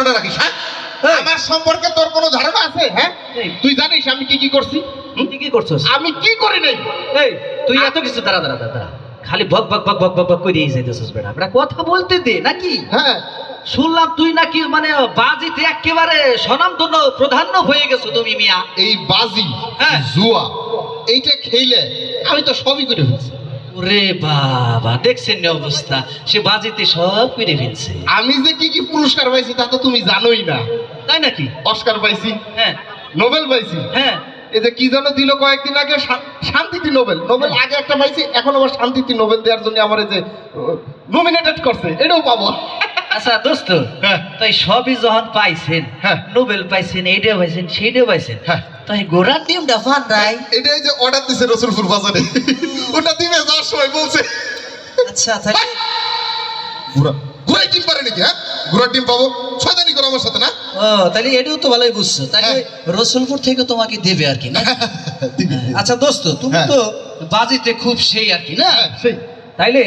ধারণা রাখিস হ্যাঁ? আমার সম্পর্কে তোর কোনো ধারণা আছে হ্যাঁ? তুই জানিস আমি কি কি করছি? তুই কি করছস? আমি কি করি নাই? এই তুই এত কিছু দাঁড়া দাঁড়া দাঁড়া। খালি বক বক বক বক বক বক করে যাইতেছিস বেটা। বেটা কথা বলতে দে নাকি? হ্যাঁ। শুনলাম তুই নাকি মানে বাজিতে একেবারে স্বনামধন্য প্রাধান্য হয়ে গেছো তুমি মিয়া। এই বাজি হ্যাঁ। জুয়া এইটা খেলে আমি তো সবই করে ফেলছি। ওরে বাবা দেখছেন না অবস্থা? সে বাজিতে সব ফেলছে। আমি যে কি কি পুরস্কার পাইছি তা তো তুমি জানোই না। তাই নাকি? অস্কার পাইছি হ্যাঁ। নোবেল পাইছি। হ্যাঁ। এই যে কি যেন দিল কয়েকদিন আগে শান্তিতে নোবেল। নোবেল আগে একটা পাইছি এখন আবার শান্তিতে নোবেল দেওয়ার জন্য আমার এই যে নমিনেটেড করছে এটাও পাবো। আচ্ছা দোস্ত হ্যাঁ। তাই সবই যখন পাইছেন হ্যাঁ। নোবেল পাইছেন এইটা পাইছেন সেইটা পাইছেন হ্যাঁ। তাই গোড়ার টিমটা ফান নাই এটাই যে অর্ডার দিছে রসুলপুর বাজারে ওটা দিবে যাওয়ার সময় বলছে আচ্ছা তাহলে ঘোড়া ঘোড়াই টিম পারে নাকি হ্যাঁ ঘোড়ার টিম পাবো শয়তানি করো আমার সাথে না ও তাহলে এটাও তো ভালোই বুঝছ তাহলে। রসুলপুর থেকে তোমাকে দেবে আর কি না। আচ্ছা দোস্ত তুমি। তো বাজিতে খুব সেই আর কি না সেই তাইলে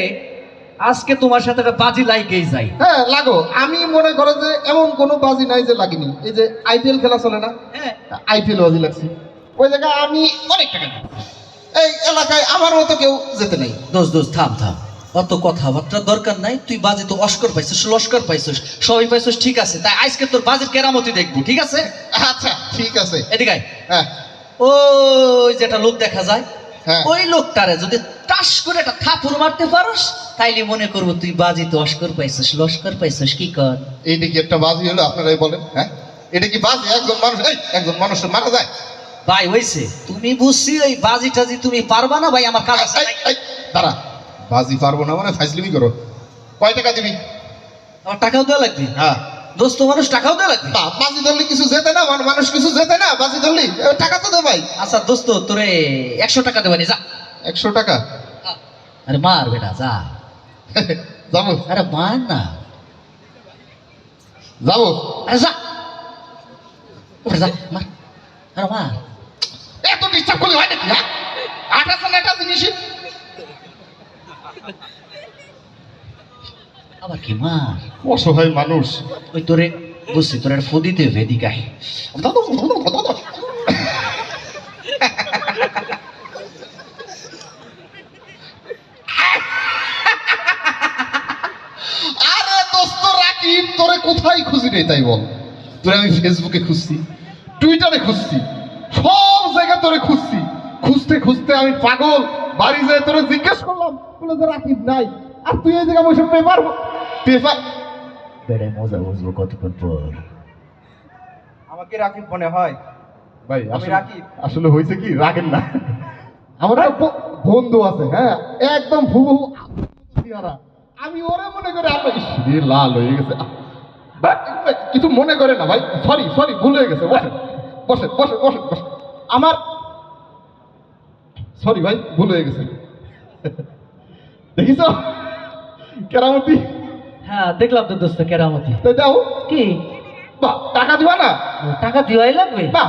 আজকে তোমার সাথে একটা বাজি লাইকেই যাই। হ্যাঁ লাগো। আমি মনে করো যে এমন কোনো বাজি নাই যে লাগিনি। এই যে আইপিএল খেলা চলে না? হ্যাঁ। আইপিএল বাজি লাগছে। ওই জায়গায় আমি অনেক টাকা। এই এলাকায় আমার মতো কেউ যেতে নেই। দোষ দোষ থাম থাম। অত কথাবার্তা দরকার নাই। তুই বাজে তো অস্কর পাইছিস লস্কর পাইছিস। সবাই পাইছিস ঠিক আছে। তাই আজকে তোর বাজের কেরামতি দেখব ঠিক আছে? আচ্ছা ঠিক আছে। এদিকে। হ্যাঁ। ওই যেটা লোক দেখা যায়। ওই লোকটারে যদি টাস করে একটা থাপুর মারতে পারস তাইলে মনে করব তুই বাজি তো অস্কর পাইছিস লস্কর পাইছিস কি কর? এইটা কি একটা বাজি হলো? আপনারাই বলেন হ্যাঁ? এটা কি বাজি? একজন মানুষ একজন মানুষের মারা যায়। ভাই হইছে। তুমি বুঝছি ওই বাজি টাজি তুমি পারবা না ভাই আমার কাজ আছে। দাঁড়া। বাজি পারব না মানে ফাইজলিমি করো। কয় টাকা দিবি? আমার টাকাও দেওয়া লাগবে? হ্যাঁ। দোস্ত মানুষ টাকাও দেওয়া লাগবে। না বাজি ধরলে কিছু যেতে না মানে মানুষ কিছু যেতে না বাজি ধরলি টাকা তো দে ভাই আচ্ছা দোস্ত তোরে একশো টাকা দেবানি যা। একশো টাকা? আরে মার বেটা যা। যাব। আরে মার না। যাব। আরে যা। ওরে যা মার। আরে মার। এত ডিস্টার্ব করলে হয় নাকি হ্যাঁ? না একটা জিনিস। আবার কি মার অসহায় মানুষ। ওই তোরে বুঝছি তোর ফদিতে ভেদিকায় আরে দোস্ত রাকিব তোরে কোথায় খুঁজি রে তাই বল? তোরে আমি ফেসবুকে খুঁজছি টুইটারে খুঁজছি সব জায়গায় তোরে খুঁজছি। খুঁজতে খুঁজতে আমি পাগল বাড়ি যেয়ে তোরে জিজ্ঞেস করলাম বলে যে রাকিব নাই আর তুই এই জায়গায় বসে পেপার পেপার বেড়ে মজা বুঝব কতক্ষণ পর আমাকে রাকিব মনে হয়। ভাই আসলে- রাকিব। আসলে হয়েছে কি? রাগেন না। আমার বন্ধু আছে হ্যাঁ? একদম চেহারা। আমি ওরে মনে করে আমরা লাল হয়ে গেছে। কিছু মনে করে না ভাই। সরি সরি ভুল হয়ে গেছে। বসেন বসে বসে বসে বসে আমার সরি ভাই ভুল হয়ে গেছে। দেখিস কেরামতি হ্যাঁ দেখলাম তো দোস্ত কেরামতি। তো যাও। কি? বাহ টাকা দিবা না? টাকা দিওয়াই লাগবে? বাহ।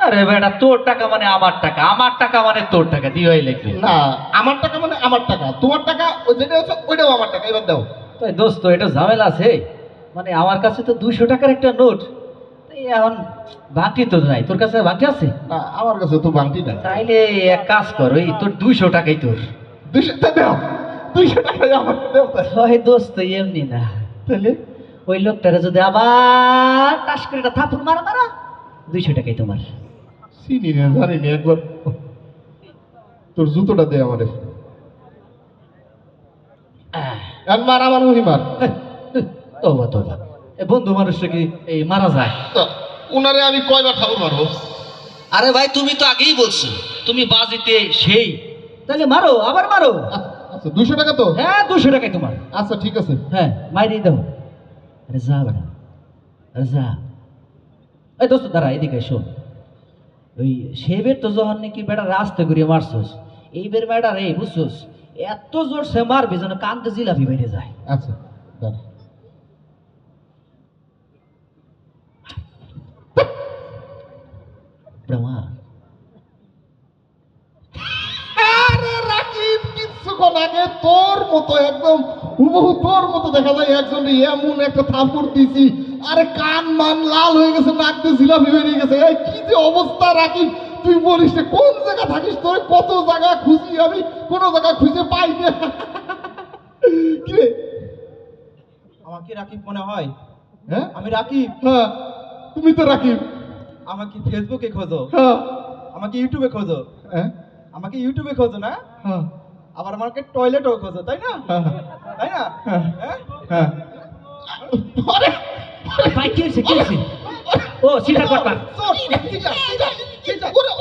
আরে বেটা তোর টাকা মানে আমার টাকা। আমার টাকা মানে তোর টাকা দিওয়াই লাগবে। না আমার টাকা মানে আমার টাকা। তোমার টাকা ওই যেটা হচ্ছে ওইটাও আমার টাকা এবার দাও। তাই দোস্ত এটা ঝামেলা আছে। মানে আমার কাছে তো দুইশো টাকার একটা নোট। এখন বাকি তো নাই। তোর কাছে বাকি আছে? না আমার কাছে তো বাংটি নাই। তাইলে এক কাজ কর ওই তোর দুইশো টাকাই তোর। দুইশো টা দাও। দুইশো টাকাই আমার হয় দোস্ত এমনি না। তাহলে? ওই লোকটারে যদি আবার টাস করে একটা থাপুর মারা মারা দুইশো টাকাই তোমার। চিনি না জানি না একবার। তোর জুতোটা দে আমারে। আর মার আমার মুহি মার। তোবা তোবা। এ বন্ধু মানুষটা কি এই মারা যায়? উনারে আমি কয়বার ঠাকুর মারবো? আরে ভাই তুমি তো আগেই বলছো তুমি বাজিতে সেই। তাহলে মারো আবার মারো। আচ্ছা, দুশো টাকা তো? হ্যাঁ দুশো টাকাই তোমার। আচ্ছা ঠিক আছে। হ্যাঁ মাইরি দাও। আরে যা বেটা আরে যা। এই দোস্ত দাঁড়া এদিকে শোন। ওই সেবের তো যখন নাকি বেটা রাস্তা ঘুরিয়ে মারছস এইবার বেটা রে বুঝছস এত জোর সে মারবে যেন কান্দে জিলাপি বেড়ে যায়। আচ্ছা দাঁড়া। মতো একদম হুবহু তোর মতো দেখা যায় একজন এমন একটা থাপুর দিছি আরে কান মান লাল হয়ে গেছে নাক দিয়ে জিলাপি বেরিয়ে গেছে। এই কি যে অবস্থা রাখিস তুই বলিস কোন জায়গা থাকিস তোর? কত জায়গা খুঁজি আমি কোনো জায়গা খুঁজে পাই না। কি আমাকে রাকিব মনে হয়? হ্যাঁ? আমি রাকিব। হ্যাঁ তুমি তো রাখিব আমাকে ফেসবুকে খোঁজো? হ্যাঁ। আমাকে ইউটিউবে খোঁজো? হ্যাঁ। আমাকে ইউটিউবে খোঁজো না? হ্যাঁ। আবার আমাকে টয়লেটও খোঁজো তাই না? হ্যাঁ তাই না? হ্যাঁ হ্যাঁ? হ্যাঁ। আরে ভাই কি হয়েছে কি হয়েছে? ও কথা সিধা, ওরে,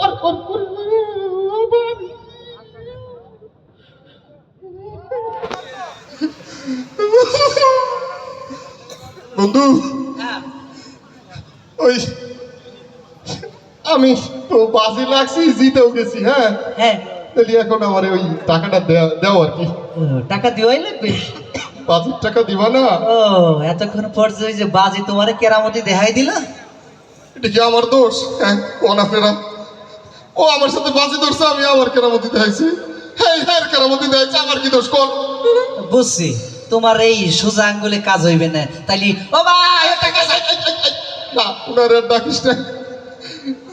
বন্ধু ওই আমি তো বাজি লাগছি জিতেও গেছি হ্যাঁ? হ্যাঁ। তাহলে এখন আমার ওই টাকাটা দেও আর কি। টাকা দেওয়াই লাগবে? বাজির টাকা দিবা না। ও এতক্ষণ পর যে বাজি তোমার কেরামতি দেখাই দিল? এটা কি আমার দোষ? হ্যাঁ কোন আপনারা? ও আমার সাথে বাজি ধরছে আমি আমার কেরামতি দেখাইছি। হ্যাঁ হ্যাঁ কেরামতি দেখাইছে আমার কি দোষ কর? বুঝছি তোমার এই সোজা আঙ্গুলে কাজ হইবে না। তাইলে ও ভাই টাকা চাই। না ওনার ডাকিস না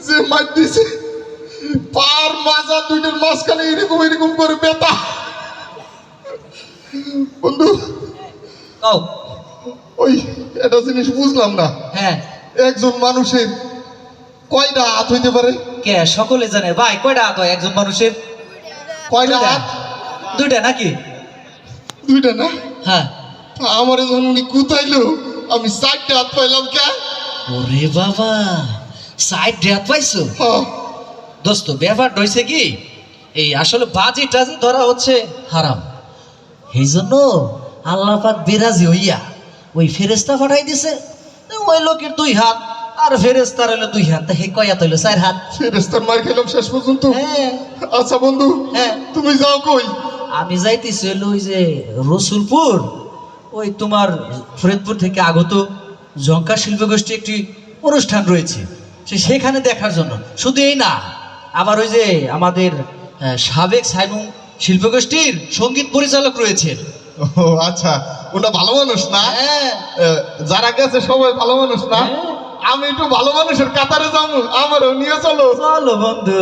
যে মার দিছে। পার মাজা দুইটার মাঝখানে এরকম এরকম করে বেতা বন্ধু ওই একটা জিনিস বুঝলাম না। হ্যাঁ। একজন মানুষের কয়টা হাত হইতে পারে? কে? সকলে জানে। ভাই কয়টা হাত হয় একজন মানুষের? কয়টা। হাত? দুইটা নাকি? দুইটা না? হ্যাঁ। আমার যখন উনি কুতাইলো আমি চারটে হাত পাইলাম কে? ওরে বাবা সাইড হাত পাইছো? হ্যাঁ। দোস্ত ব্যাপারটা হয়েছে কি? এই আসলে বাজি টাজি ধরা হচ্ছে হারাম। এই জন্য আল্লাহ পাক বিরাজি হইয়া ওই ফেরেস্তা পাঠাই দিছে। ওই লোকের দুই হাত আর ফেরেস্তার হইল দুই হাত। হে কয়াত হইল? চার হাত। ফেরেস্তার মার খেলাম শেষ পর্যন্ত। হ্যাঁ। আচ্ছা বন্ধু হ্যাঁ। তুমি যাও কই? আমি যাইতেছি হইল ওই যে রসুলপুর ওই তোমার ফরিদপুর থেকে আগত জঙ্কা শিল্পগোষ্ঠী একটি অনুষ্ঠান রয়েছে। সে সেখানে দেখার জন্য। শুধু এই না আবার ওই যে আমাদের সাবেক সাইমুং শিল্পগোষ্ঠীর সংগীত পরিচালক রয়েছেন ও আচ্ছা ওটা ভালো মানুষ না? হ্যাঁ। যারা গেছে সবাই ভালো মানুষ না? হ্যাঁ। আমি একটু ভালো মানুষের কাতারে যাব আমারও নিয়ে চলো। চলো বন্ধু।